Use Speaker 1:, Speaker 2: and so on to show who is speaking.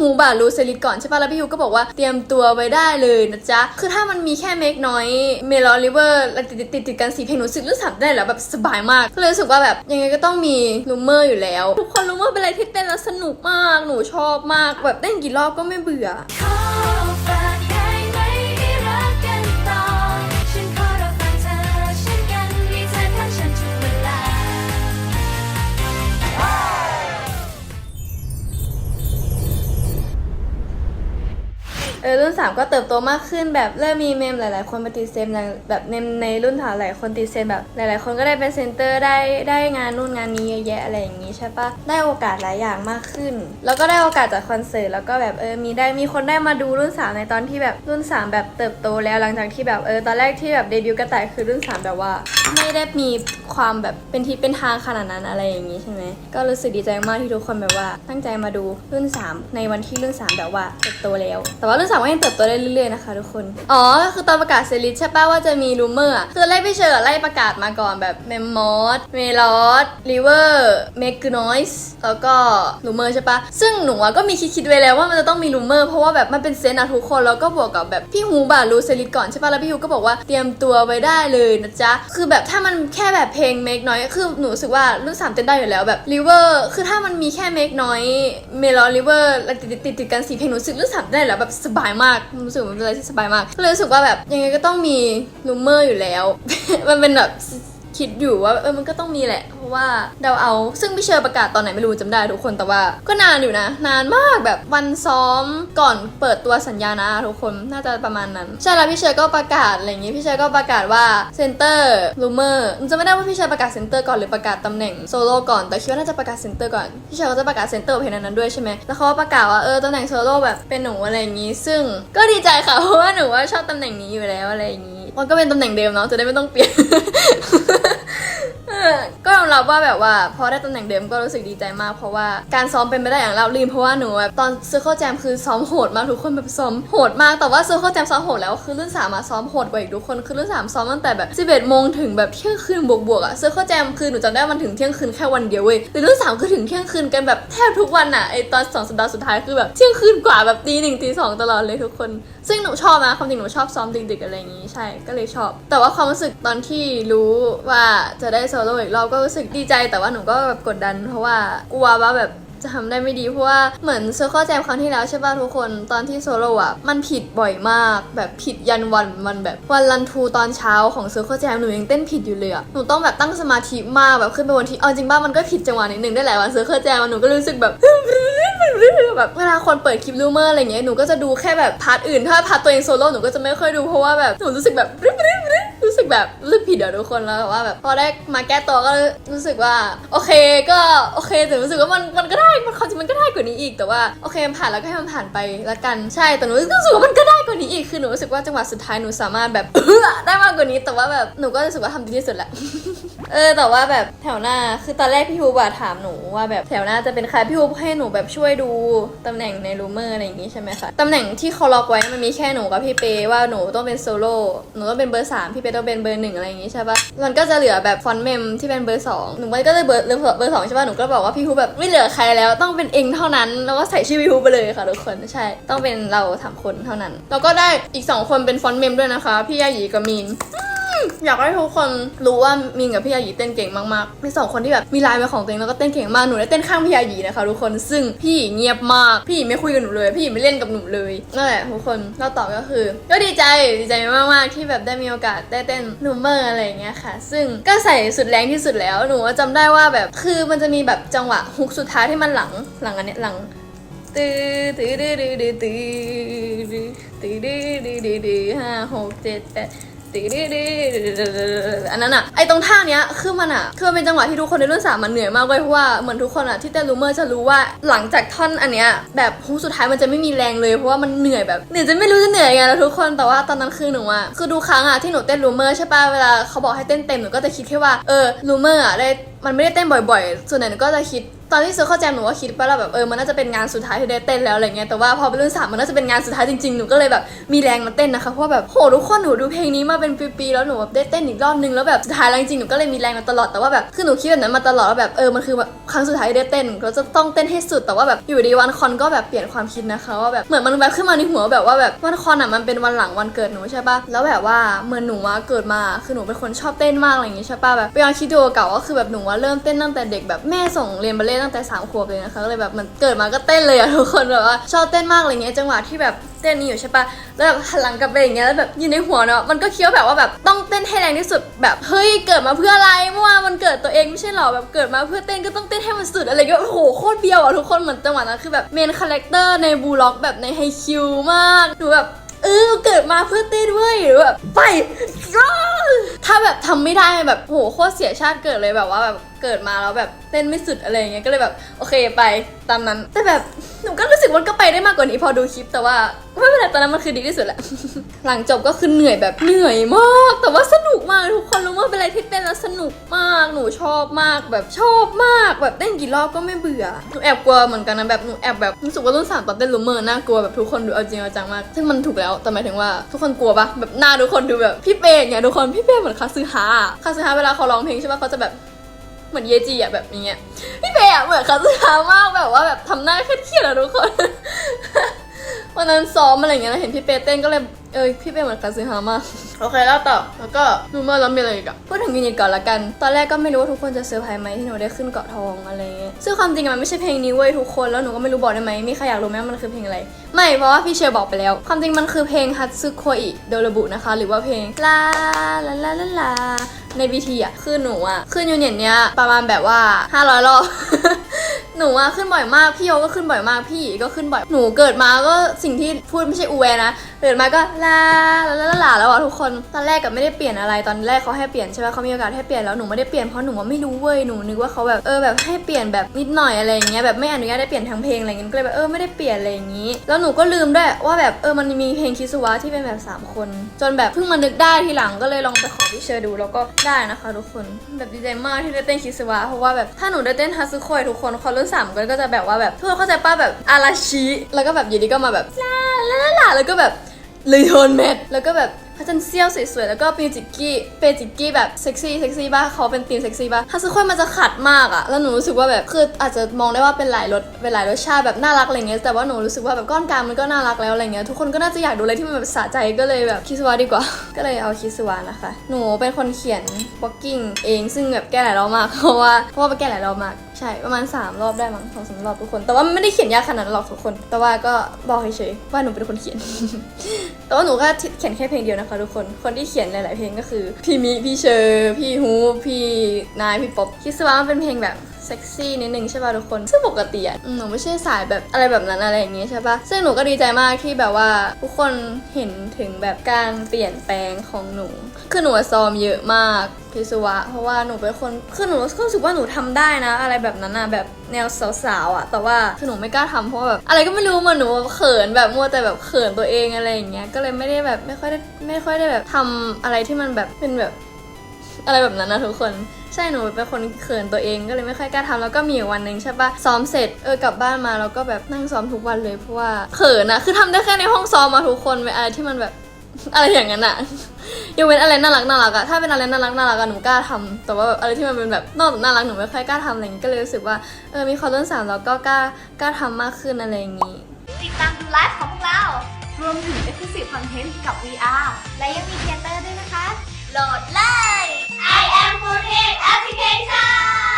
Speaker 1: ฮูบารู้เซริตก่อนใช่ปะแล้วพี่ฮูก็บอกว่าเตรียมตัวไว้ได้เลยนะจ๊ะ คือถ้ามันมีแค่เมกน้อยเมลอริเวอร์ติดติดติดกันสีเพลงหนูรู้สึกรู้สึกได้แล้วแบบสบายมาก ก็เลยรู้สึกว่าแบบยังไงก็ต้องมีลูเมอร์อยู่แล้ว ทุกคนลูเมอร์เป็นอะไรที่เต้นแล้วสนุกมาก หนูชอบมากแบบเต้นกี่รอบก็ไม่เบื่อ
Speaker 2: ออรุ่น
Speaker 1: 3 ก็เติบโตมากขึ้นแบบเริ่มมีเมมหลาย ๆ คนมาติดเซมในแบบในในรุ่นฐาหลายคนติดเซมแบบหลาย ๆ คนก็ได้เป็นเซนเตอร์ได้ได้งานนู่นงานนี้เยอะแยะอะไรอย่างนี้ใช่ปะได้โอกาสหลายอย่างมากขึ้น แล้วก็ได้โอกาสจากคอนเสิร์ตแล้วก็แบบเออมีได้มีคนได้มาดูรุ่น 3 ในตอนที่แบบรุ่น 3 แบบเติบโตแล้วหลังจากที่แบบเออตอนแรกที่แบบเดบิวต์กระต่ายคือรุ่น 3 แบบว่า ไม่ได้มีความแบบเป็นทิศเป็นทางขนาดนั้นอะไรอย่างนี้ใช่ไหมก็รู้สึกดีใจมากที่ทุกคนแบบว่าตั้งใจมาดูรุ่น 3 ในวันที่รุ่น 3 แบบว่าเติบโตแล้ว แต่ว่ารุ่น3ก็ยังเติบโตได้เรื่อยๆนะคะทุกคน อ๋อ ก็คือตอนประกาศเซริสใช่ป่ะว่าจะมีรูเมอร์คือแรกพี่เชอร์ไล่ประกาศมาก่อนแบบเมมมอสเมลอสลิเวอร์เมกนอยส์แล้วก็รูเมอร์ใช่ปะซึ่งหนูก็มีคิดๆไว้แล้วว่ามันจะต้องมีรูเมอร์เพราะว่าแบบมันเป็นเซนต์อะทุกคนแล้วก็บวกกับแบบพี่ฮูบารู้เซริสก่อนใช่ปะแล้วพี่ฮูก็บอกว่าเตรียมตัวไว้ได้เลยนะจ๊ะคือแบบถ้ามันแค่แบบเพลงเมกน้อยคือหนูรู้สึกว่ารุ่นสามเต้นได้อยู่แล้วแบบลิเวอร์คือถ้ามันมีแค่เมกน้อยเมลอลิเวอร์ติดติดติดกันสี่เพลงหนูรู้สึกรุ่นสามได้แล้วแบบสบายมากรู้สึกมันเป็นอะไรที่สบายมากก็เลยรู้สึกว่าแบบยังไงก็ต้องมีรูเมอร์อยู่แล้ว มันเป็นแบบ คิดอยู่ว่าเออมันก็ต้องมีแหละ เพราะว่าเดาเอา ซึ่งพี่เชอร์ประกาศตอนไหนไม่รู้จำได้ทุกคนแต่ว่าก็นานอยู่นะ นานมากแบบวันซ้อมก่อนเปิดตัวสัญญานะทุกคนน่าจะประมาณนั้นใช่แล้วพี่เชอร์ก็ประกาศอะไรอย่างงี้พี่เชอร์ก็ประกาศว่าเซนเตอร์รูเมอร์จะไม่ได้ว่าพี่เชอร์ประกาศเซนเตอร์ก่อนหรือประกาศตำแหน่งโซโล่ก่อนแต่คิดว่าน่าจะประกาศเซนเตอร์ก่อนพี่เชอร์ก็จะประกาศเซนเตอร์เพลงนั้นด้วยใช่ไหมแล้วเขาก็ประกาศว่าเออตำแหน่งโซโล่แบบเป็นหนูอะไรอย่างงี้ ซึ่งก็ดีใจค่ะเพราะว่าหนูว่าชอบตำแหน่งนี้อยู่แล้วอะไรอย่างงี้ มันก็เป็นตำแหน่งเดิมเนาะจะได้ไม่ต้องเปลี่ยน ก็ยอมรับว่าแบบว่าพอได้ตำแหน่งเดิมก็รู้สึกดีใจมาก เพราะว่าการซ้อมเป็นไปได้อย่างเราบรื่นเพราะว่าหนูแบบตอนซื้อข้อแจมคือซ้อมโหดมากทุกคนแบบซ้อมโหดมากแต่ว่าซื้อข้อแจมซ้อมโหดแล้วคือรุ่นสามมาซ้อมโหดกว่าอีกทุกคนคือรุ่นสามซ้อมตั้งแต่แบบ11โมงถึงแบบเที่ยงคืนบวกๆอะซื้อข้อแจมคือหนูจำได้มันถึงเที่ยงคืนแค่วันเดียวเว้ยแต่รุ่นสามคือถึงเที่ยงคืนกันแบบแทบทุกวันอะไอตอนสองสัปดาห์สุดท้ายคือแบบเที่ยงคืนกว่าแบบตีหนึ่งตีสองตลอดเลยทุกคน ซึ่งหนูชอบนะความจริงหนูชอบซ้อมดึกๆอะไรอย่างงี้ใช่ก็เลยชอบ แต่ว่าความรู้สึกตอนที่รู้ว่าจะได้โซโล่อีกรอบก็รู้สึกดีใจแต่ว่าหนูก็แบบกดดัน เพราะว่ากลัวว่าแบบจะทำได้ไม่ดีเพราะว่าเหมือนเซอร์เคิลแจมครั้งที่แล้วใช่ป่ะทุกคนตอนที่โซโล่อะมันผิดบ่อยมาก แบบผิดยันวันมันแบบวันรันทูตอนเช้าของเซอร์เคิลแจมหนูยังเต้นผิดอยู่เลยอะหนูต้องแบบตั้งสมาธิมากแบบขึ้นไปบนที่เอาจริงป่ะมันก็ผิดจังหวะนิดนึงได้หลายวันเซอร์เคิลแจมหนูก็รู้สึกแบบแบบเวลาคนเปิดคลิปรูเมอร์อะไรเงี้ยหนูก็จะดูแค่แบบพาร์ทอื่นถ้าพาร์ทตัวเองโซโล่หนูก็จะไม่ค่อยดูเพราะว่าแบบหนูรู้สึกแบบ กแบบรู้สึกผิดอะทุกคนแล้วแบบว่าแบบพอได้มาแก้ตัวก็รู้สึกว่าโอเคก็โอเคแต่รู้สึกว่ามันมันก็ได้มันความจริงมันก็ได้กว่านี้อีกแต่ว่าโอเคมันผ่านแล้วก็ให้มันผ่านไปละกันใช่แต่หนูรู้สึกว่ามันก็ได้กว่านี้อีกคือหนูรู้สึกว่าจังหวะสุดท้ายหนูสามารถแบบได้มากกว่านี้แต่ว่าแบบหนูก็รู้สึกว่าทำดีที่สุดแหละเออแต่ว่าแบบแถวหน้าคือตอนแรกพี่ฮูบอะถามหนูว่าแบบแถวหน้าจะเป็นใครพี่ฮูบให้หนูแบบช่วยดูตำแหน่งในรูเมอร์อะไรอย่างงี้ใช่ไหมคะตำแหน่งที่เขาล็อกไว้มันมีแค่หนูกับพี่เปว่าหนูต้องเป็นโซโล่หนูต้องเป็นเบอร์สามพี่เปต้องเป็นเบอร์หนึ่งอะไรอย่างงี้ใช่ปะมันก็จะเหลือแบบฟอนต์เมมที่เป็นเบอร์สองหนูก็เลยเบอร์เบอร์เบอร์สองใช่ปะหนูก็บอกว่าพี่ฮูแบบไม่เหลือใครแล้วต้องเป็นเองเท่านั้น แล้วก็ใส่ชื่อพี่ฮูไปเลยค่ะทุกคนใช่ต้องเป็นเราสามคนเท่านั้น แล้วก็ได้อีกสองคนเป็นฟอนต์เมมด้วยนะคะ พี่ยาหยีกับมีน อยากให้ทุกคนรู้ว่ามินกับพี่ยายีเต้นเก่งมากๆเป็นสองคนที่แบบมีลายเป็นของตัวเองแล้วก็เต้นเก่งมากหนูได้เต้นข้างพี่ยายีนะคะทุกคนซึ่งพี่เงียบมากพี่ไม่คุยกับหนูเลย พี่ไม่เล่นกับหนูเลยนั่นแหละทุกคนเราตอบก็คือ ก็ดีใจดีใจมากๆที่แบบได้มีโอกาสได้เต้นนูเมอร์อะไรอย่างเงี้ยค่ะ ซึ่งก็ใส่สุดแรงที่สุดแล้วหนูจำได้ว่าแบบคือมันจะมีแบบจังหวะฮุกสุดท้ายที่มันหลังหลังอันเนี้ยหลังตื้อตื้อตื้อตื้อตื้อ ตื้อตื้อตื้อตื้อตื้อตื้อห้าหกเจ็ดแปดตื้อตื้อตื้ออันนั้นอะไอตรงท่าเนี้ยคือมันอะคือเป็นจังหวะที่ทุกคนในรุ่นสามมันเหนื่อยมากเว้ยเพราะว่าเหมือนทุกคนอะที่เต้นรูเมอร์จะรู้ว่าหลังจากท่อนอันเนี้ยแบบฮุกสุดท้ายมันจะไม่มีแรงเลยเพราะว่ามันเหนื่อยแบบเหนื่อยจะไม่รู้จะเหนื่อยไงแล้วทุกคนแต่ว่าตอนนั้นคือหนูอะคือดูครั้งอะที่หนูเต้นรูเมอร์ใช่ป่ะเวลาเขาบอกให้เต้นเต็มหนูก็จะคิดแค่ว่าเออรูเมอร์อะได้มันไม่ได้เต้นบ่อยๆ ส่วนใหญ่หนูก็จะคิด ตอนที่ซื้อเข้าแจมหนูก็คิดไปแล้วแบบเออมันน่าจะเป็นงานสุดท้ายที่ได้เต้นแล้วอะไรเงี้ยแต่ว่าพอเป็นรุ่นสามมันน่าจะเป็นงานสุดท้ายจริงๆหนูก็เลยแบบมีแรงมาเต้นนะคะเพราะว่าแบบโหทุกคนหนูดูเพลงนี้มาเป็นปีๆแล้วหนูแบบได้เต้นอีกรอบนึงแล้วแบบสุดท้ายแล้วจริงๆหนูก็เลยมีแรงมาตลอดแต่ว่าแบบคือหนูคิดแบบนั้นมาตลอดว่าแบบเออมันคือแบบครั้งสุดท้ายที่ได้เต้นเราจะต้องเต้นให้สุดแต่ว่าแบบอยู่ดีวันคอนก็แบบเปลี่ยนความคิดนะคะว่าแบบเหมือนมันแบบขึ้นมาในหัวแบบว่าแบบวันคอนอะมันเป็นวันหลังวันเกิดหนูใช่ปะแล้วแบบว่าเหมือนหนูว่าเกิดมาคือหนูเป็นคนชอบเต้นมากอะไรอย่างงี้ใช่ปะแบบไปลองคิดดูเก่าก็คือแบบหนูว่าเริ่มเต้นตั้งแต่เด็กแบบแม่ส่งเรียนบัลเล่ต์ตั้งแต่สามขวบเลยนะคะก็เลยแบบมันเกิดมาก็เต้นเลยอะทุกคนแบบว่าชอบเต้นมากอะไรเงี้ยจังหวะที่แบบเต้นนี้อยู่ใช่ปะแล้วแบบหันหลังกลับไปอย่างเงี้ยแล้วแบบอยู่ในหัวเนาะมันก็คิดว่าแบบว่าแบบต้องเต้นให้แรงที่สุดแบบเฮ้ยเกิดมาเพื่ออะไรเมื่อวานมันเกิดตัวเองไม่ใช่หรอแบบเกิดมาเพื่อเต้นก็ต้องเต้นให้มันสุดอะไรก็โอ้โหโคตรเบียวอะทุกคนเหมือนจังหวะนั้นคือแบบเมนคาแรคเตอร์ในบูล็อกแบบในไฮคิวมากหนูแบบเออเกิดมาเพื่อเต้นเว้ยหรือแบบไปร้องถ้าแบบทำไม่ได้แบบโหโคตรเสียชาติเกิดเลยแบบว่าแบบเกิดมาแล้วแบบเต้นไม่สุดอะไรเงี้ยก็เลยแบบโอเคไปตามนั้น แต่แบบหนูก็รู้สึกว่าก็ไปได้มากกว่านี้พอดูคลิปแต่ว่าไม่เป็นไรตอนนั้นมันคือดีที่สุดแหละ หลังจบก็คือเหนื่อยแบบเหนื่อยมาก แต่ว่าสนุกมากทุกคนรู้ว่าเป็นอะไรที่เต้นแล้วสนุกมากหนูชอบมากแบบชอบมากแบบเต้นกี่รอบก็ไม่เบื่อหนูแอบกลัวเหมือนกันนะแบบหนูแอบแบบรู้สึกว่ารุ่นสามตอนเต้นลูเมอร์น่ากลัวแบบทุกคนดูเอาจริงเอาจังมากซึ่งมันถูกแล้วแต่หมายถึงว่าทุกคนกลัวปะแบบหน้าทุกคนดูแบบพี่เป้อย่างเงี้ยทุกคนพี่เป้เหมือนคาซึฮะคาซึฮะเวลาเขาร้องเพลงใช่ปะเขาจะแบบ เหมือนเยจีอะแบบนี้พี่เป้อะเหมือนคาซึฮามากแบบว่าแบบทำหน้าเครียดๆอะทุกคน วันนั้นซ้อมอะไรอย่างเงี้ยแล้วเห็นพี่เป้เต้นก็เลยเออพี่เป้เหมือนคาซึฮามาก โอเคแล้วต่อแล้วก็รูเมอร์แล้วมีอะไรอีกอะพูดถึงยูนิตก่อนละกัน ตอนแรกก็ไม่รู้ว่าทุกคนจะเซอร์ไพรส์ไหมที่หนูได้ขึ้นเกาะทองอะไรเงี้ยซึ่งความจริงอะมันไม่ใช่เพลงนี้เว้ยทุกคนแล้วหนูก็ไม่รู้บอกได้ไหมมีใครอยากรู้ไหมว่ามันคือเพลงอะไร ไม่เพราะว่าพี่เชอร์บอกไปแล้ว ความจริงมันคือเพลงฮัตสึโคอิโดระบุนะคะ หรือว่าเพลงลาลาลาลาลาในบีทีอะคือหนูอะขึ้นยูนิตเนี้ยประมาณแบบว่า500รอบ หนูอะขึ้นบ่อยมากพี่โยก็ขึ้นบ่อยมากพี่ก็ขึ้นบ่อยหนูเกิดมาก็สิ่งที่พูดไม่ใช่อูแวนะเกิดมาก็ลาลาลาลาแล้วอะทุกคนตอนแรกก็ไม่ได้เปลี่ยนอะไรตอนแรกเขาให้เปลี่ยนใช่ไหมเขามีโอกาสให้เปลี่ยนแล้วหนูไม่ได้เปลี่ยนเพราะหนูว่าไม่รู้เว้ยหนูนึกว่าเขาแบบเออแบบให้เปลี่ยนแบบนิดหน่อยอะไรอย่างเงี้ยแบบไม่อนุญาตได้เปลี่ยนทั้งเพลงอะไรเงี้ยก็เลยแบบเออไม่ได้เปลี่ยนอะไรอย่างงี้ แล้วหนูก็ลืมด้วยว่าแบบเออมันมีเพลงคิสุวะที่เป็นแบบสามคน จนแบบเพิ่งมานึกได้ทีหลังก็เลยลองไปขอพี่เชอร์ดูแล้วก็ได้นะคะ ทุกคนแบบดีใจมากที่ได้เต้นคิสุวะเพราะว่าแบบถ้าหนูได้เต้นฮัตสึโคยทุกคนคอรุ่นสามก็จะแบบว่าแบบทุกคนเข้าใจป้าแบบอาราชิแล้วก็แบบอยู่ดีก็มาแบบลาลาลาแล้วก็แบบเลยโทนแมทแล้วก็แบบพัชจันเซียวสวยๆ แล้วก็ปิวจิกกี้เปจิกกี้แบบเซ็กซี่เซ็กซี่บ้าเขาเป็นธีมเซ็กซี่บ้าฮัสึโคยมันจะขัดมากอะแล้วหนูรู้สึกว่าแบบคืออาจจะมองได้ว่าเป็นหลายรสเป็นหลายรสชาติแบบน่ารักอะไรเงี้ยแต่ว่าหนูรู้สึกว่าแบบก้อนกลางมันก็น่ารักแล้วอะไรเงี้ยทุกคนก็น่าจะอยากดูอะไรที่มันแบบสะใจก็เลยแบบคิสวาดีกว่า ก็เลยเอาคิสวานะคะ หนูเป็นคนเขียนบล็อกกิ้งเองซึ่งแบบแก้หลายรอบมากเพราะว่าเพราะว่าไปแก้หลายรอบมาก ใช่ประมาณ 3 รอบได้มั้งสองสามรอบทุกคน แต่ว่าไม่ได้เขียนยากขนาดนั้นหรอกทุกคน แต่ว่าก็บอกเฉยๆว่าหนูเป็นคนเขียน แต่ว่าหนูก็เขียนแค่เพลงเดียวนะคะทุกคน คนที่เขียนหลาย ๆ เพลงก็คือ พี่มิพี่เชอร์พี่ฮูพี่นายพี่ป๊อปคิดว่ามันเป็นเพลงแบบ เซ็กซี่นิดนึงใช่ป่ะทุกคน ซึ่งปกติอะหนูไม่ใช่สายแบบอะไรแบบนั้นอะไรอย่างงี้ใช่ป่ะ ซึ่งหนูก็ดีใจมากที่แบบว่าทุกคนเห็นถึงแบบการเปลี่ยนแปลงของหนู คือหนูซ้อมเยอะมากพิศวะ เพราะว่าหนูเป็นคนคือหนูรู้สึกว่าหนูทำได้นะ อะไรแบบนั้นอะแบบแนวสาวๆอะแต่ว่าคือหนูไม่กล้าทำเพราะว่าแบบอะไรก็ไม่รู้มันหนูเขินแบบมัวแต่แบบเขินตัวเองอะไรอย่างเงี้ยก็เลยไม่ได้แบบไม่ค่อยได้ไม่ค่อยได้แบบทำอะไรที่มันแบบเป็นแบบ อะไรแบบนั้นนะทุกคนใช่หนูเป็นคนเขินตัวเองก็เลยไม่ค่อยกล้าทำแล้วก็มีอยู่วันหนึ่งใช่ปะซ้อมเสร็จเออกลับบ้านมาแล้วก็แบบนั่งซ้อมทุกวันเลยเพราะว่าเขินอะคือทำได้แค่ในห้องซ้อมมาทุกคนเป็นอะไรที่มันแบบอะไรอย่างนั้นอะยกเว้นอะไรน่ารักน่ารักอะถ้าเป็นอะไรน่ารักน่ารักอะหนูกล้าทำแต่ว่าแบบอะไรที่มันเป็นแบบนอกจากน่ารักหนูไม่ค่อยกล้าทำอะไรอย่างงี้ก็เลยรู้สึกว่าเออมีความต้นสามแล้วก็กล้ากล้าทำมากขึ้นอะไรอย่างงี้
Speaker 2: ติดตามดูไลฟ์ของพวกเรารวมถึง Exclusive Content กับ VR และยังมีเทเตอร์ด้วยนะคะ โหลดเลย I am 48 Application